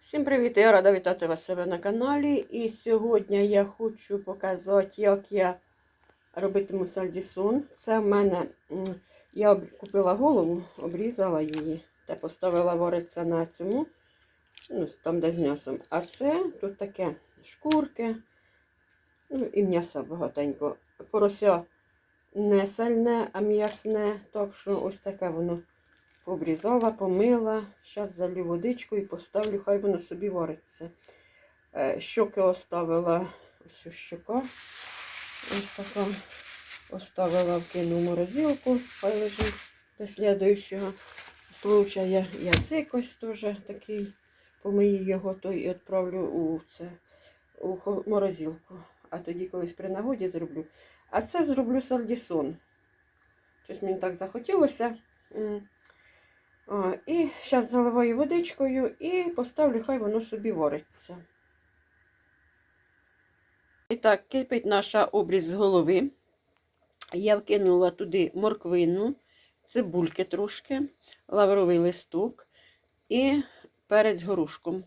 Всім привіт! Я рада вітати вас себе на каналі. І сьогодні я хочу показати, як я робитиму сальдісон. Це в мене я купила голову, обрізала її та поставила варитися на цьому, ну, там де з м'ясом. А це тут таке шкурки, ну і м'яса багатенько. Порося не сальне, а м'ясне. Так що ось таке воно Обрізала, помила, зараз залю водичку і поставлю, хай воно собі вариться. Е, Щоки оставила, ось щока, ось така. Оставила, вкину в морозилку, хай лежить до слідуючого случая. Язик ось теж такий, помию його, то і відправлю у, це, у морозилку. А тоді колись при нагоді зроблю. А це зроблю сальдісон. Щось мені так захотілося. І зараз заливаю водичкою і поставлю, хай воно собі вариться. І так, кипить наша обріз з голови. Я вкинула туди морквину, цибульки трошки, лавровий листок і перець горошком.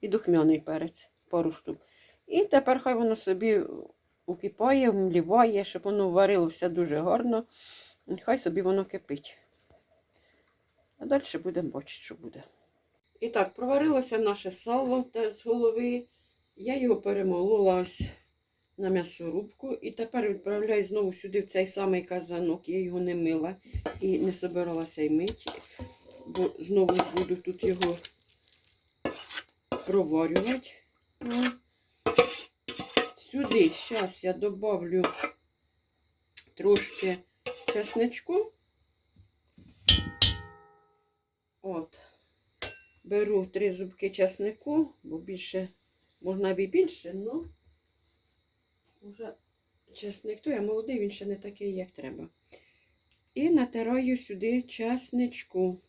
І духмяний перець, пару. І тепер хай воно собі укипає, вмліває, щоб воно варилося дуже гарно. Хай собі воно кипить. А далі будемо бачити, що буде. І так, проварилося наше сало з голови. Я його перемолола на м'ясорубку. І тепер відправляю знову сюди в цей самий казанок. Я його не мила і не собиралася й мити. Бо знову буду тут його проварювати. Сюди зараз я добавлю трошки чесничку. От. Беру три зубки часнику, бо більше, можна б і більше, але вже часник той, а молодий він ще не такий, як треба. І натираю сюди часничку.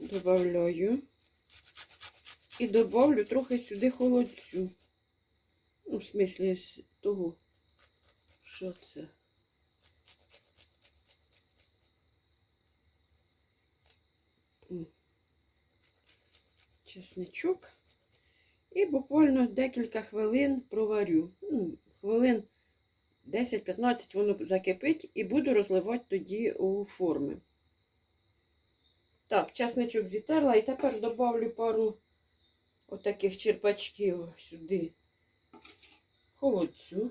Добавляю. І добавлю трохи сюди холодцю. Ну, в смислі того, що це. М. чесничок. І буквально декілька хвилин проварю. Хвилин 10-15 воно закипить і буду розливати тоді у форми. Так, чесничок зітерла і тепер добавлю пару отаких черпачків сюди холодцю.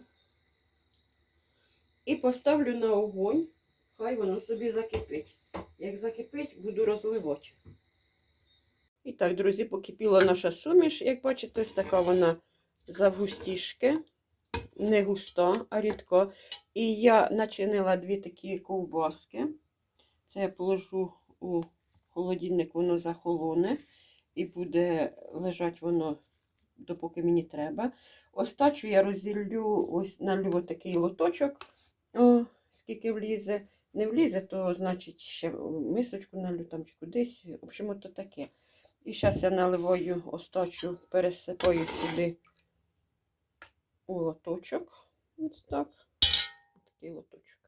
І поставлю на огонь, хай воно собі закипить. Як закипить, буду розливати. І так, друзі, покипіла наша суміш. Як бачите, ось така вона завгустішки. Не густа, а рідка. І я начинила дві такі ковбаски. Це я положу у холодильник, воно захолоне. І буде лежати воно, допоки мені треба. Остачу я розділю, ось налю такий лоточок, о, скільки влізе. Не влізе, то значить ще мисочку налю там чи кудись. В общем, то таке. І зараз я наливаю остачу, пересипаю сюди у лоточок. Ось так. Такий лоточок.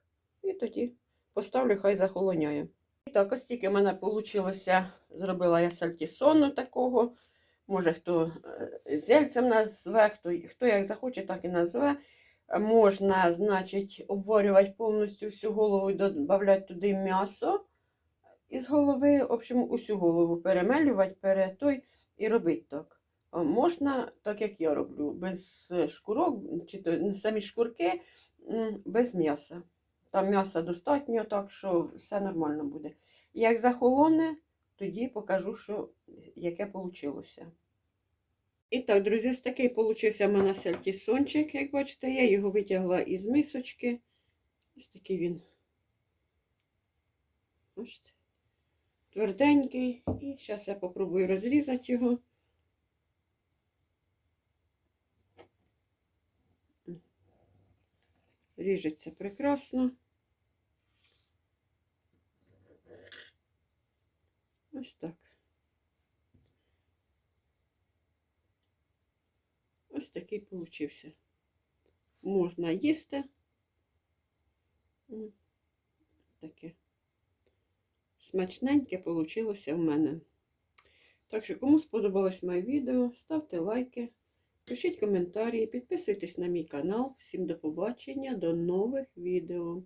І тоді поставлю, хай захолоняє. І так, ось тільки в мене вийшло, зробила я сальтісону такого. Може, хто е, зельцем назве, хто, хто як захоче, так і назве. Можна, значить, обварювати повністю всю голову і додати туди м'ясо із голови. В общем, усю голову перемелювати, перетой і робити так. Можна, так як я роблю, без шкурок, чи то самі шкурки, без м'яса. Там м'яса достатньо, так що все нормально буде. Як захолоне, тоді покажу, що, яке вийшло. І так, друзі, ось такий получився в мене сальтісончик, як бачите, я його витягла із мисочки. Ось такий він. Бачите? Тверденький. І зараз я попробую розрізати його. Ріжеться прекрасно. Ось так. Ось такий получився. Можна їсти. Таке смачненьке получилося в мене. Так що, кому сподобалось моє відео, ставте лайки, пишіть коментарі, підписуйтесь на мій канал. Всім до побачення, до нових відео.